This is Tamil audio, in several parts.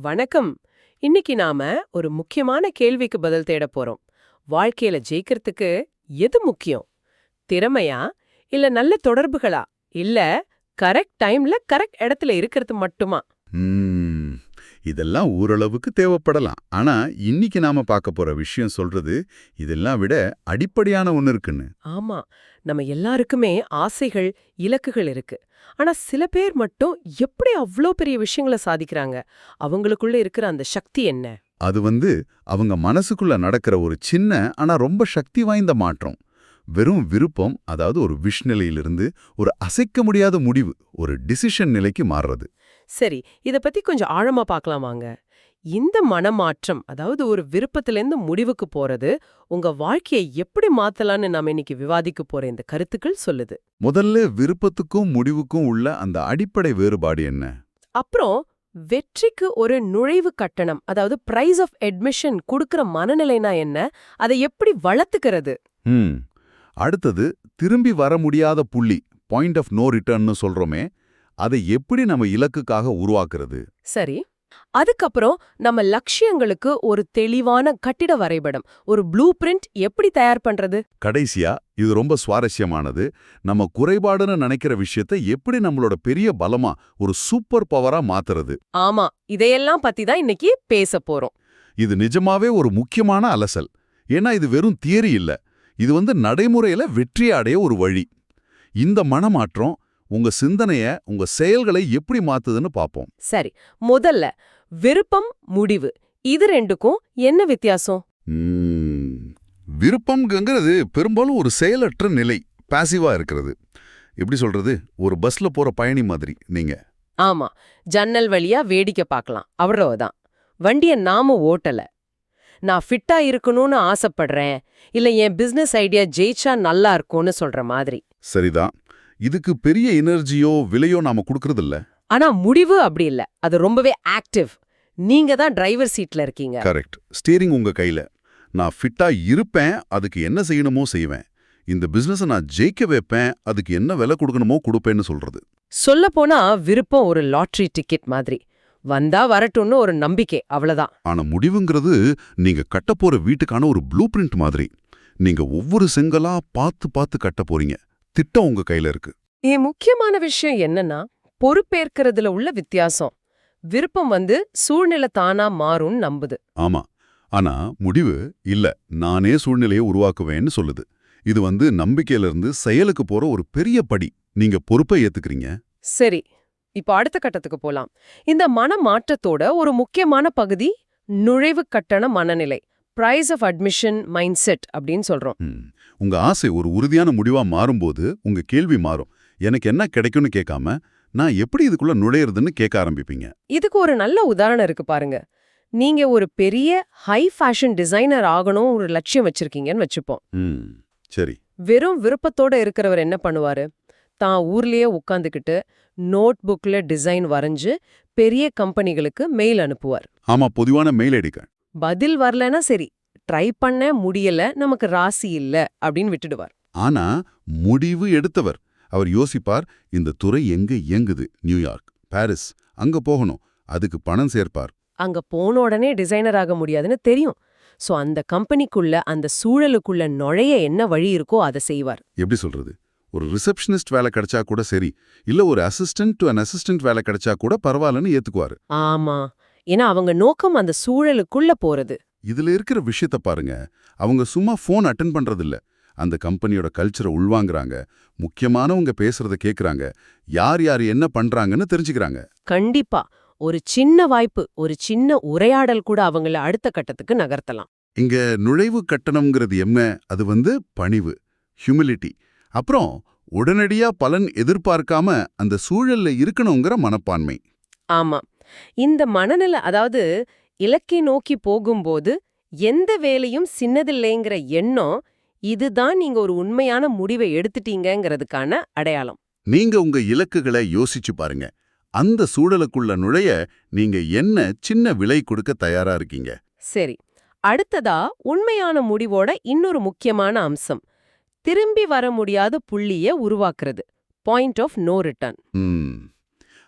வணக்கம். இன்னைக்கு நாம ஒரு முக்கியமான கேள்விக்கு பதில் தேட போறோம். வாழ்க்கையில ஜெயிக்கிறதுக்கு எது முக்கியம்? திறமையா? இல்ல நல்ல தொடர்புகளா? இல்ல கரெக்ட் டைம்ல கரெக்ட் இடத்துல இருக்கிறது மட்டுமா? இதெல்லாம் ஓரளவுக்கு தேவைப்படலாம். ஆனா இன்னைக்கு நாம பார்க்க போற விஷயம் சொல்றது இதெல்லாம் விட அடிப்படையான ஒன்னு இருக்குன்னு. ஆமா. நம்ம எல்லாருக்குமே ஆசைகள் இலக்குகள் இருக்கு. ஆனா சில பேர் மட்டும் எப்படி அவ்ளோ பெரிய விஷயங்களை சாதிக்கிறாங்க? அவங்களுக்குள்ள இருக்கிற அந்த சக்தி என்ன? அது வந்து அவங்க மனசுக்குள்ள நடக்கிற ஒரு சின்ன ஆனா ரொம்ப சக்தி வாய்ந்த மாற்றம். வெறும் விருப்பம் அதாவது ஒரு விஷ் நிலையிலிருந்து ஒரு அசைக்க முடியாத முடிவு ஒரு டிசிஷன் நிலைக்கு மாறுறது. சரி இத பத்தி கொஞ்சம் ஆழமா பார்க்கலாம் வாங்க. இந்த மனமாற்றம் அதாவது ஒரு விருப்பத்திலேருந்து முடிவுக்கு போறது உங்க வாழ்க்கையை எப்படி மாத்தலாம்னு நாம இன்னைக்கு விவாதிக்க போற இந்த கருத்துக்கள் சொல்லுது. முதல்ல விருப்பத்துக்கும் முடிவுக்கும் உள்ள அந்த அடிப்படை வேறுபாடு என்ன? அப்புறம் வெற்றிக்கு ஒரு நுழைவு கட்டணம் அதாவது பிரைஸ் ஆஃப் அட்மிஷன் கொடுக்கற மனநிலைனா என்ன அதை எப்படி வளர்த்துக்கிறது? அடுத்தது திரும்பி வர முடியாத புள்ளி பாயிண்ட் ஆஃப் நோ ரிட்டர்ன்னு சொல்றோமே அதை எப்படி நம்ம இலக்குக்காக உருவாக்குறது? சரி. அதுக்கப்புறம் நம்ம லட்சியங்களுக்கு ஒரு தெளிவான கட்டிட வரைபடம் ஒரு ப்ளூ பிரிண்ட் எப்படி தயார் பண்றது? கடைசியா இது ரொம்ப சுவாரஸ்யமானது. நம்ம குறைபாடுன்னு நினைக்கிற விஷயத்தை எப்படி நம்மளோட பெரிய பலமா ஒரு சூப்பர் பவரா மாத்துறது? ஆமா இதையெல்லாம் பத்தி தான் இன்னைக்கு பேச போறோம். இது நிஜமாவே ஒரு முக்கியமான அலசல். ஏன்னா இது வெறும் தியரி இல்ல. இது வந்து நடைமுறையில வெற்றி அடைய ஒரு வழி. இந்த மனமாற்றம் உங்க சிந்தனைய உங்க செயல்களை எப்படி மாத்துதுன்னு பாப்போம். சரி முதல்ல விருப்பம் முடிவு. இது ரெண்டுக்கும் என்ன வித்தியாசம்? விருப்பம்ங்கிறது பெரும்பாலும் ஒரு செயலற்ற நிலை பாசிவா இருக்கிறது. எப்படி சொல்றது? ஒரு பஸ்ல போற பயணி மாதிரி நீங்க. ஆமா ஜன்னல் வழியா வேடிக்கை பார்க்கலாம் அவ்வளவுதான். வண்டிய நாம ஓட்டல. நான் ஃபிட்டா இருக்கணும்னு ஆசைப்படுறேன். இல்ல என் பிசினஸ் ஐடியா ஜெயிச்சா நல்லா இருக்கும்னு சொல்ற மாதிரி. சரிதான். இதுக்கு பெரிய எனர்ஜியோ விலையோ நாம கொடுக்கறதில்ல. ஆனா முடிவு அப்படி இல்ல. அது ரொம்பவே ஆக்டிவ் நீங்க தான் டிரைவர் சீட்ல இருக்கீங்க. கரெக்ட் ஸ்டீரிங் உங்க கையில. நான் ஃபிட்டா இருப்பேன் அதுக்கு என்ன செய்யணுமோ செய்வேன். இந்த பிசினஸை நான் ஜெயிக்க வைப்பேன் அதுக்கு என்ன விலை கொடுக்கணுமோ கொடுப்பேன்னு சொல்றது. சொல்ல போனா விருப்பம் ஒரு லாட்டரி டிக்கெட் மாதிரி. வந்தா வரட்டும்னு ஒரு நம்பிக்கை அவ்வளவுதான். ஆனா முடிவுங்கிறது நீங்க கட்ட போற வீட்டுக்கான ஒரு ப்ளூ பிரிண்ட் மாதிரி. நீங்க ஒவ்வொரு செங்கலா பார்த்து பார்த்து கட்ட போறீங்க. திட்டம் உங்க கையில இருக்கு. என் முக்கியமான விஷயம் என்னன்னா பொறுப்பேற்கிறதுல உள்ள வித்தியாசம். விருப்பம் வந்து சூழ்நிலை தானா மாறும்னு நம்புது. ஆமா. ஆனா முடிவு இல்ல. நானே சூழ்நிலையை உருவாக்குவேன்னு சொல்லுது. இது வந்து நம்பிக்கையில இருந்து செயலுக்கு போற ஒரு பெரிய படி. நீங்க பொறுப்பை ஏத்துக்கிறீங்க. சரி. இப்போ அடுத்த கட்டத்துக்கு போலாம். இந்த மன மாற்றத்தோட ஒரு முக்கியமான பகுதி நுழைவு கட்டண மனநிலை. Price of admission mind set அப்படின்னு சொல்றோம். உங்க ஆசை ஒரு உறுதியான முடிவா மாறும்போது உங்க கேள்வி மாறும். எனக்கு என்ன கிடைக்கும்னு கேட்காம நான் எப்படி இதுக்குள்ள நுழையிறதுன்னு கேட்க ஆரம்பிப்பீங்க? இதுக்கு ஒரு நல்ல உதாரணம் இருக்கு பாருங்க. நீங்க ஒரு பெரிய ஹை ஃபேஷன் டிசைனர் ஆகணும் ஒரு லட்சியம் வச்சிருக்கீங்கன்னு வச்சுப்போம். சரி. வெறும் விருப்பத்தோட இருக்கிறவர் என்ன பண்ணுவாரு? தான் ஊர்லயே உட்காந்துக்கிட்டு நோட் புக்ல டிசைன் வரைஞ்சு பெரிய கம்பெனிகளுக்கு மெயில் அனுப்புவார். ஆமா பொதுவான மெயில் ஐடிக்க பதில் வரலனா சரி ட்ரை பண்ண முடியல நமக்கு ராசி இல்ல அப்படின்னு விட்டுடுவார். ஆனா முடிவு எடுத்தவர். அவர் யோசிப்பார் இந்த துறை எங்க இயங்குது? நியூயார்க் பாரிஸ் அங்க போகணும். அதுக்கு பணம் சேர்ப்பார். அங்க போன உடனே டிசைனர் ஆக முடியாதுன்னு தெரியும். சோ அந்த கம்பெனிக்குள்ள அந்த சூழலுக்குள்ள நுழைய என்ன வழி இருக்கோ அதை செய்வார். எப்படி சொல்றது? ஒரு ரிசப்ஷனிஸ்ட் வேலை கிடைச்சா கூட சரி. இல்ல ஒரு அசிஸ்டன்ட் டு அன் அசிஸ்டன்ட் வேலை கிடைச்சா கூட பரவாயில்லன்னு ஏத்துக்குவாரு. ஆமா. ஏன்னா அவங்க நோக்கம் அந்த சூழலுக்குள்ள போறது. இதுல இருக்கிற விஷயத்த பாருங்க. அவங்க சும்மா ஃபோன் அட்டன் பண்றதில்ல. அந்த கம்பெனியோட கல்ச்சரை உள்வாங்குறாங்க. முக்கியமானவங்க பேசுறத கேக்குறாங்க. யார் யார் என்ன பண்றாங்கன்னு தெரிஞ்சுக்கிறாங்க. கண்டிப்பா. ஒரு சின்ன வாய்ப்பு ஒரு சின்ன உரையாடல் கூட அவங்கள அடுத்த கட்டத்துக்கு நகர்த்தலாம். இங்க நுழைவு கட்டணம்ங்கிறது என்ன? அது வந்து பணிவு ஹியூமிலிட்டி அப்புறம் உடனடியா பலன் எதிர்பார்க்காம அந்த சூழல்ல இருக்கணுங்கிற மனப்பான்மை. ஆமா. இந்த மனநிலை அதாவது இலக்கை நோக்கி போகும்போது எந்த வேலையும் சின்னதில்லைங்கிற எண்ணம் இதுதான் நீங்க ஒரு உண்மையான முடிவை எடுத்துட்டீங்கங்கிறதுக்கான அடையாளம். நீங்க உங்க இலக்குகளை யோசிச்சு பாருங்க. அந்த சூழலுக்குள்ள நுழைய நீங்க என்ன சின்ன விலை கொடுக்க தயாரா இருக்கீங்க? சரி அடுத்ததா உண்மையான முடிவோட இன்னொரு முக்கியமான அம்சம். திரும்பி வர முடியாத புள்ளிய உருவாக்குறது. பாயிண்ட் ஆஃப் நோ ரிட்டர்ன்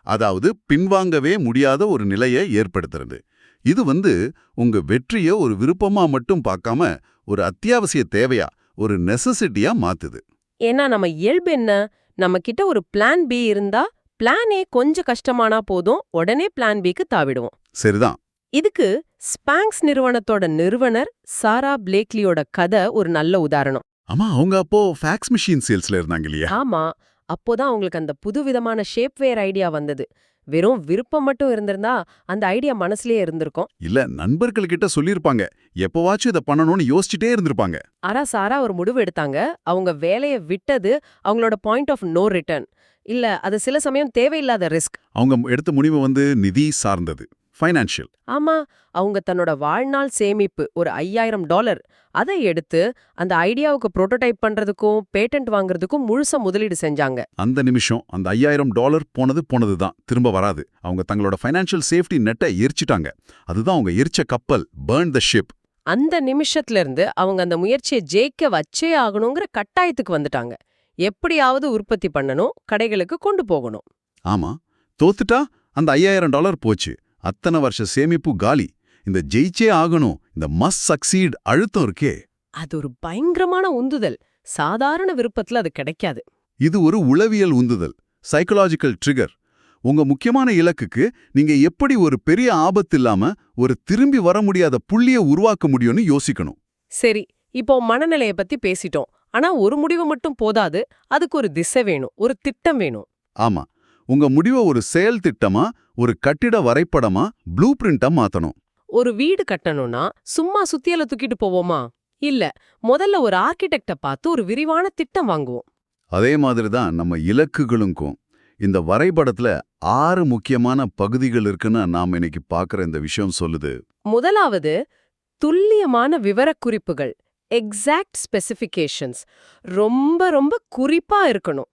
அதாவது பின்வாங்கவே முடியாத ஒரு நிலையை ஏற்படுத்துறது. இது வந்து உங்க வெற்றிய ஒரு விருப்பமா மட்டும் பார்க்காம ஒரு அத்தியாவசிய தேவையா ஒரு நெசசிட்டியா மாத்துது. ஏன்னா நம்ம இயல்பு என்ன? நம்ம கிட்ட ஒரு பிளான் பி இருந்தா பிளான் ஏ கொஞ்சம் கஷ்டமானா போதும் உடனே பிளான் பிக்கு தாவிடுவோம். சரிதான். இதுக்கு ஸ்பாங்க்ஸ் நிறுவனத்தோட நிறுவனர் சாரா பிளேக்லியோட கதை ஒரு நல்ல உதாரணம். ஆமா அவங்க அப்போ ஃபேக்ஸ் மிஷின் சேல்ஸ்ல இருந்தாங்க இல்லையா? ஆமா. அப்போதான் அவங்களுக்கு அந்த புதுவிதமான ஷேப்வேர் ஐடியா வந்தது. வெறும் விருப்பம் மட்டும் இருந்திருந்தா அந்த ஐடியா மனசுலயே இருந்திருக்கும். இல்ல நண்பர்கள் கிட்ட சொல்லிருப்பாங்க எப்பவாச்சும் இதை பண்ணணும்னு யோசிச்சுட்டே இருந்திருப்பாங்க. ஆனா சாரா ஒரு முடிவு எடுத்தாங்க. அவங்க வேலைய விட்டது அவங்களோட பாயிண்ட் ஆஃப் நோ ரிட்டர்ன் இல்ல அது சில சமயம் தேவையில்லாத ரிஸ்க் அவங்க எடுத்த முடிவு வந்து நிதி சார்ந்தது. ஃபைனான்ஷியல் ஆமா அவங்க தன்னோட வாழ்நாள் சேமிப்பு ஒரு ஐயாயிரம் டாலர். அதை எடுத்து அந்த ஐடியாவுக்கு புரோட்டோடைப் பண்றதுக்கும் பேட்டன்ட் வாங்குறதுக்கும் முழுசா முதலீடு செஞ்சாங்க. அந்த நிமிஷம் அந்த ஐயாயிரம் டாலர் போனது போனது தான். திரும்ப வராது. அவங்க தங்களோட ஃபைனான்ஷியல் சேஃப்டி நெட்டை எரிச்சிட்டாங்க. அதுதான் அவங்க எரிச்ச கப்பல் பேர்ன் த ஷிப் அந்த நிமிஷத்துல இருந்து அவங்க அந்த முயற்சியை ஜெயிக்க வச்சே ஆகணுங்கிற கட்டாயத்துக்கு வந்துட்டாங்க. எப்படியாவது உற்பத்தி பண்ணணும் கடைகளுக்கு கொண்டு போகணும். ஆமா தோத்துட்டா அந்த ஐயாயிரம் டாலர் போச்சு. அத்தனை வருஷ சேமிப்பு காலி. இந்த ஜெயிச்சே ஆகணும். இந்த மஸ் சக்சீட் அழுத்தம் இருக்கே. அது ஒரு பயங்கரமான உந்துதல். சாதாரண விருப்பத்துல அது கிடைக்காது. இது ஒரு உளவியல் உந்துதல். சைக்கலாஜிக்கல் ட்ரிகர் உங்க முக்கியமான இலக்குக்கு நீங்க எப்படி ஒரு பெரிய ஆபத்து இல்லாம ஒரு திரும்பி வர முடியாத புள்ளிய உருவாக்க முடியும்னு யோசிக்கணும். சரி இப்போ மனநிலைய பத்தி பேசிட்டோம். ஆனா ஒரு முடிவு மட்டும் போதாது. அதுக்கு ஒரு திசை வேணும். ஒரு திட்டம் வேணும். ஆமா. உங்க முடிவை ஒரு செயல் திட்டமா ஒரு கட்டிட வரைபடமா ப்ளூ பிரிண்டா மாத்தணும். ஒரு வீடு கட்டணும்னா சும்மா சுத்தியல தூக்கிட்டு போவோமா? இல்ல முதல்ல ஒரு ஆர்கிடெக்ட பார்த்து ஒரு விரிவான திட்டம் வாங்குவோம். அதே மாதிரி தான் நம்ம இலக்குகளுக்கும் இந்த வரைபடத்துல ஆறு முக்கியமான பகுதிகள் இருக்குன்னு நாம இன்னைக்கு பார்க்குற இந்த விஷயம் சொல்லுது. முதலாவது துல்லியமான விவரக்குறிப்புகள் எக்ஸாக்ட் ஸ்பெசிஃபிகேஷன்ஸ் ரொம்ப ரொம்ப குறிப்பா இருக்கணும்.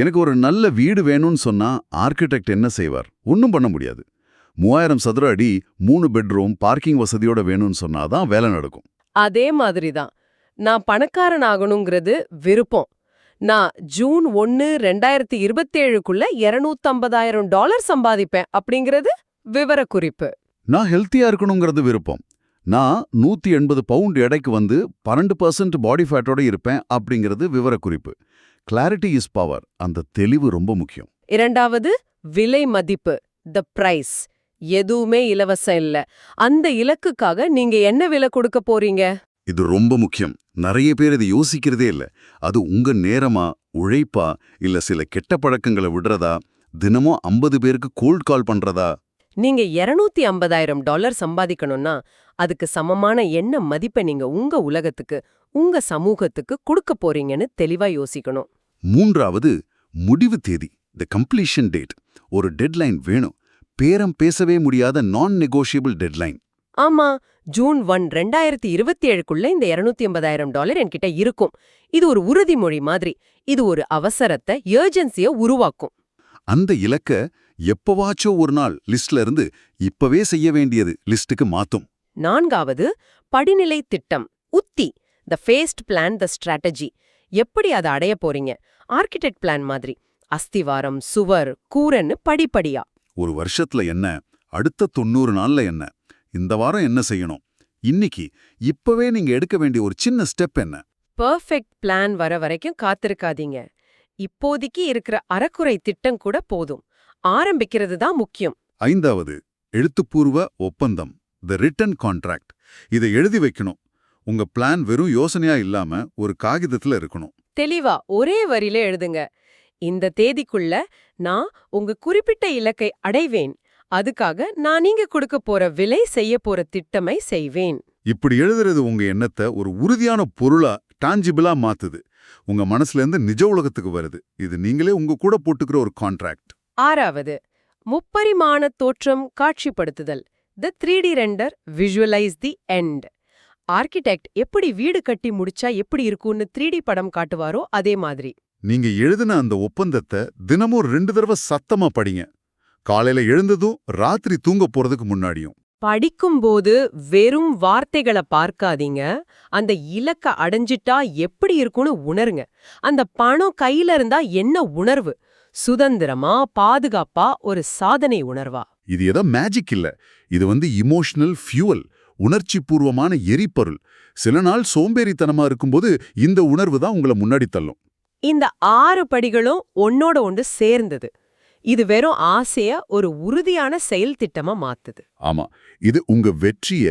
எனக்கு ஒரு நல்ல வீடு வேணும்னு சொன்னா ஆர்கிடெக்ட் என்ன செய்வார்? ஒன்றும் பண்ண முடியாது. மூவாயிரம் சதுர அடி மூணு பெட்ரூம் பார்க்கிங் வசதியோட வேணும்னு சொன்னாதான் வேலை நடக்கும். அதே மாதிரி தான் நான் பணக்காரன் ஆகணுங்கிறது விருப்பம். நான் ஜூன் ஒன்னு ரெண்டாயிரத்தி இருபத்தேழுக்குள்ள இருநூத்தம்பதாயிரம் டாலர் சம்பாதிப்பேன் அப்படிங்கிறது விவரக்குறிப்பு. நான் ஹெல்த்தியா இருக்கணுங்கிறது விருப்பம். நான் நூத்தி எண்பது பவுண்ட் எடைக்கு வந்து பன்னெண்டு பர்சன்ட் பாடி ஃபேட்டோட இருப்பேன் அப்படிங்கிறது விவரக்குறிப்பு. கிளாரிட்டி இஸ் பவர் அந்த தெளிவு ரொம்ப முக்கியம். இரண்டாவது விலை மதிப்பு த பிரைஸ் எதுவுமே இலவசம் இல்ல. அந்த இலக்குக்காக நீங்க என்ன விலை கொடுக்க போறீங்க? இது ரொம்ப முக்கியம். நிறைய பேர் இது யோசிக்கிறதே இல்ல. அது உங்க நேரமா உழைப்பா இல்ல சில கெட்ட பழக்கங்களை விடுறதா? தினமும் ஐம்பது பேருக்கு கோல்ட் கால் பண்றதா? நீங்க இருநூத்தி ஐம்பதாயிரம் டாலர் சம்பாதிக்கணும்னா அதுக்கு சமமான என்ன மதிப்பை நீங்க உங்க உலகத்துக்கு உங்க சமூகத்துக்கு கொடுக்க போறீங்கன்னு தெளிவா யோசிக்கணும். மூன்றாவது முடிவு தேதி த கம்ப்ளீஷன் டேட் ஒரு டெட்லைன் வேணும். பேரம் பேசவே முடியாத நான் நெகோஷியபிள் டெட்லைன் ஆமா ஜூன் ஒன் ரெண்டாயிரத்தி இருபத்தி ஏழுக்குள்ள இந்த இருநூத்தி ஐம்பதாயிரம் டாலர் என்கிட்ட இருக்கும். இது ஒரு உறுதிமொழி மாதிரி. இது ஒரு அவசரத்தை ஏர்ஜென்சிய உருவாக்கும். அந்த இலக்க எப்பவாச்சோ ஒரு நாள் லிஸ்ட்ல இருந்து இப்பவே செய்ய வேண்டியது லிஸ்டுக்கு மாத்தும். நான்காவது படிநிலை திட்டம் உத்தி. The first plan the strategy எப்படி அதை அடைய போறீங்க? ஆர்கிடெக்ட் பிளான் மாதிரி. அஸ்திவாரம் சுவர் கூரன்னு படிப்படியா. ஒரு வருஷத்துல என்ன அடுத்த தொண்ணூறு நாள்ல என்ன இந்த வாரம் என்ன செய்யணும்? இன்னைக்கு இப்பவே நீங்க எடுக்க வேண்டிய ஒரு சின்ன ஸ்டெப் என்ன? பெர்ஃபெக்ட் பிளான் வர வரைக்கும் காத்திருக்காதீங்க. இப்போதைக்கு இருக்கிற அறக்குறை திட்டம் கூட போதும். ஆரம்பிக்கிறது தான் முக்கியம். ஐந்தாவது எழுத்துப்பூர்வ ஒப்பந்தம் த ரிட்டன் கான்ட்ராக்ட் இதை எழுதி வைக்கணும். உங்க பிளான் வெறும் யோசனையா இல்லாம ஒரு காகிதத்துல இருக்கணும். தெளிவா ஒரே வரியில எழுதுங்க. இந்த தேதிக்குள்ள நான் உங்க குறிப்பிட்ட இலக்கை அடைவேன். அதுக்காக நான் நீங்க கொடுக்க போற விலை செய்ய போற திட்டமை செய்வேன். இப்படி எழுதுறது உங்க எண்ணத்தை ஒரு உறுதியான பொருளா டாஞ்சிபிளா மாத்துது. உங்க மனசுல இருந்து நிஜ உலகத்துக்கு வருது. இது நீங்களே உங்க கூட போட்டுக்கிற ஒரு கான்ட்ராக்ட் ஆறாவது முப்பரிமாண தோற்றம் காட்சிப்படுத்துதல். The three D render visualise the end architect எப்படி வீடு கட்டி முடிச்சா எப்படி இருக்கும்னு த்ரீ படம் காட்டுவாரோ அதே மாதிரி. நீங்க எழுதின அந்த ஒப்பந்தத்தை தினமும் ரெண்டு தடவை சத்தமா படிங்க. காலையில எழுந்ததும் ராத்திரி தூங்க போறதுக்கு முன்னாடியும். படிக்கும்போது வெறும் வார்த்தைகளை பார்க்காதீங்க. அந்த இலக்க அடைஞ்சிட்டா எப்படி இருக்கும்னு உணருங்க. அந்த பணம் கையில இருந்தா என்ன உணர்வு? சுதந்திரமா பாதுகாப்பா ஒரு சாதனை உணர்வா? இது ஏதோ மேஜிக் இல்ல. இது வந்து இமோஷனல் ஃபியூவல் உணர்ச்சி பூர்வமான எரிபொருள். சில நாள் சோம்பேறித்தனமா இருக்கும்போது இந்த உணர்வு தான் உங்களை முன்னாடி தள்ளும். இந்த ஆறு படிகளும் ஒன்னோட ஒன்று சேர்ந்தது. இது வெறும் ஆசைய ஒரு உறுதியான செயல் திட்டமா மாத்துது. ஆமா. இது உங்க வெற்றிய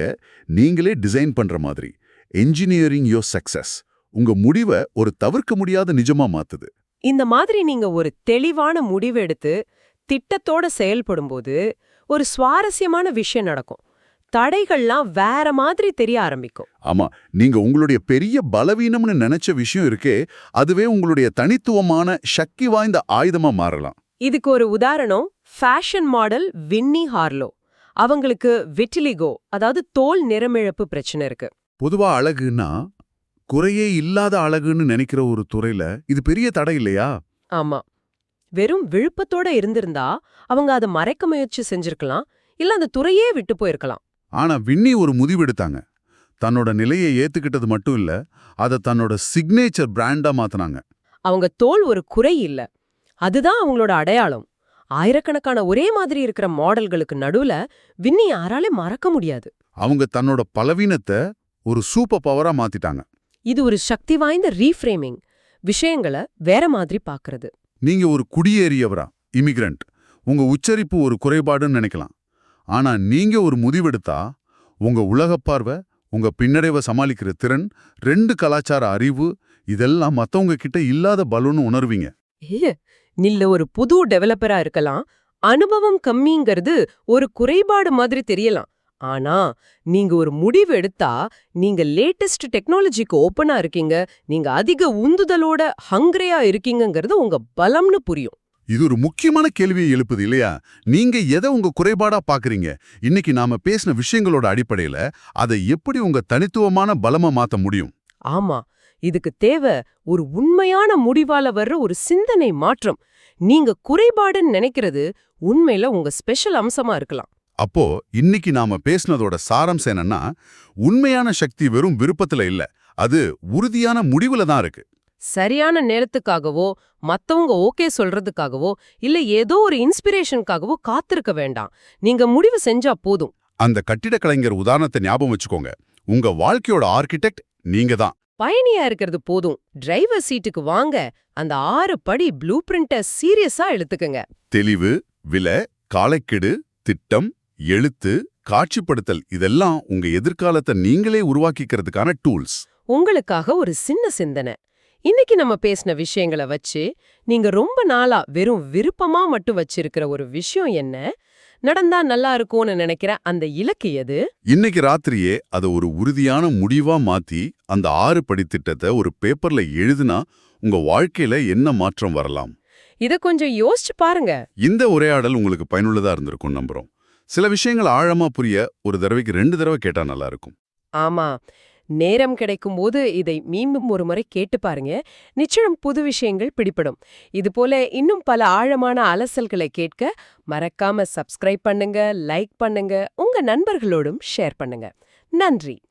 நீங்களே டிசைன் பண்ற மாதிரி. Engineering your success. உங்க முடிவை ஒரு தவிர்க்க முடியாத நிஜமா மாத்துது. இந்த மாதிரி நீங்க ஒரு தெளிவான முடிவு எடுத்து திட்டத்தோட செயல்படும்போது ஒரு சுவாரஸ்யமான விஷயம் நடக்கும். தடைகள்லாம் வேற மாதிரி தெரிய ஆரம்பிக்கும். ஆமா நீங்க உங்களுடைய பெரிய பலவீனம்னு நினைச்ச விஷயம் இருக்கே அதுவே உங்களுடைய தனித்துவமான சக்தி வாய்ந்த ஆயுதமா மாறலாம். இதுக்கு ஒரு உதாரணம் ஃபேஷன் மாடல் வின்னி ஹார்லோ அவங்களுக்கு விட்டிலிகோ அதாவது தோல் நிறமிழப்பு பிரச்சனை இருக்கு. பொதுவா அழகுன்னா குறையே இல்லாத அழகுன்னு நினைக்கிற ஒரு துறையில இது பெரிய தடை இல்லையா? ஆமா. வெறும் விழுப்பத்தோட இருந்திருந்தா அவங்க அதை மறைக்க முயற்சி செஞ்சிருக்கலாம் இல்ல அந்த துறையே விட்டு போயிருக்கலாம். ஆனா வின்னி ஒரு முடிவெடுத்தாங்க தன்னோட நிலையை ஏத்துக்கிட்டது மட்டும் இல்ல அதை தன்னோட சிக்னேச்சர் பிராண்டா மாத்துனாங்க. அவங்க தோல் ஒரு குறை இல்ல. அதுதான் அவங்களோட அடையாளம். ஆயிரக்கணக்கான ஒரே மாதிரி இருக்கிற மாடல்களுக்கு நடுவுல வின்னி யாராலே மறக்க முடியாது. அவங்க தன்னோட பலவீனத்தை ஒரு சூப்பர் பவரா மாத்திட்டாங்க. இது ஒரு சக்தி வாய்ந்த ரீஃப்ரேமிங் விஷயங்களை வேற மாதிரி பாக்குறது. நீங்க ஒரு குடியேறியவரா இமிகிரண்ட் உங்க உச்சரிப்பு ஒரு குறைபாடுன்னு நினைக்கலாம். ஆனா நீங்க ஒரு முடிவெடுத்தா உங்க உலகப் பார்வை உங்க பின்னடைவை சமாளிக்கிற திறன் ரெண்டு கலாச்சார அறிவு இதெல்லாம் மத்தவங்க கிட்ட இல்லாத பலூன்னு உணர்வீங்க. ஏ நில்ல ஒரு புது டெவலப்பரா இருக்கலாம். அனுபவம் கம்மிங்கிறது ஒரு குறைபாடு மாதிரி தெரியலாம். ஆனா நீங்க ஒரு முடிவு எடுத்தா நீங்க லேட்டஸ்ட் டெக்னாலஜிக்கு ஓப்பனா இருக்கீங்க நீங்க அதிக உந்துதலோட ஹங்கிரியா இருக்கீங்கங்கிறது உங்க பலம்னு புரியும். இது ஒரு முக்கியமான கேள்வியை எழுப்புது இல்லையா? நீங்க எதை உங்க குறைபாடா பாக்குறீங்க? இன்னைக்கு நாம பேசின விஷயங்களோட அடிப்படையில அதை எப்படி உங்க தனித்துவமான பலமா மாத்த முடியும்? ஆமா. இதுக்கு தேவை ஒரு உண்மையான முடிவால வர்ற ஒரு சிந்தனை மாற்றம். நீங்க குறைபாடுன்னு நினைக்கிறது உண்மையில உங்க ஸ்பெஷல் அம்சமா இருக்கலாம். அப்போ இன்னைக்கு நாம பேசினதோட சாராம்சம் என்னன்னா உண்மையான சக்தி வெறும் விருப்பத்துல இல்ல. அது உறுதியான முடிவுல தான் இருக்கு. சரியான நேரத்துக்காகவோ மத்தவங்க ஓகே சொல்றதுக்காகவோ இல்ல ஏதோ ஒரு இன்ஸ்பிரேஷனுக்காகவோ காத்திருக்க வேண்டாம். நீங்க முடிவு செஞ்சா போதும். அந்த கட்டிடக் கலைஞர் உதாரணத்தை ஞாபகம் வச்சுக்கோங்க. உங்க வாழ்க்கையோட ஆர்கிடெக்ட் நீங்க தான். பயணியா இருக்கிறது போதும். டிரைவர் சீட்டுக்கு வாங்க. அந்த ஆறு படி ப்ளூ பிரிண்ட சீரியஸா எடுத்துக்கங்க தெளிவு விலை காலைக்கெடு திட்டம் எழுத்து காட்சிப்படுத்தல் இதெல்லாம் உங்க எதிர்காலத்தை நீங்களே உருவாக்கிக்கிறதுக்கான டூல்ஸ். உங்களுக்காக ஒரு சின்ன சிந்தனை. இன்னைக்கு நம்ம பேசின விஷயங்களை வச்சு நீங்க ரொம்ப நாளா வெறும் விருப்பமா மட்டும் வச்சிருக்கிற ஒரு விஷயம் என்ன? நடந்தா நல்லா இருக்கும்னு நினைக்கிற அந்த இலக்கு எது? இன்னைக்கு ராத்திரியே அதை ஒரு உறுதியான முடிவா மாத்தி அந்த ஆறு படி திட்டத்தை ஒரு பேப்பர்ல எழுதுனா உங்க வாழ்க்கையில என்ன மாற்றம் வரலாம்? இத கொஞ்சம் யோசிச்சு பாருங்க. இந்த உரையாடல் உங்களுக்கு பயனுள்ளதா இருந்திருக்கும் நம்புறோம். சில விஷயங்கள் ஆழமா புரிய ஒரு தடவைக்கு ரெண்டு தடவை கேட்டா நல்லா இருக்கும். ஆமா. நேரம் கிடைக்கும் போது இதை மீண்டும் ஒரு முறை கேட்டு பாருங்க. நிச்சயம் புது விஷயங்கள் பிடிப்படும் இது போல இன்னும் பல ஆழமான அலசல்களை கேட்க மறக்காம சப்ஸ்கிரைப் பண்ணுங்க லைக் பண்ணுங்க உங்க நண்பர்களோடும் ஷேர் பண்ணுங்க. நன்றி.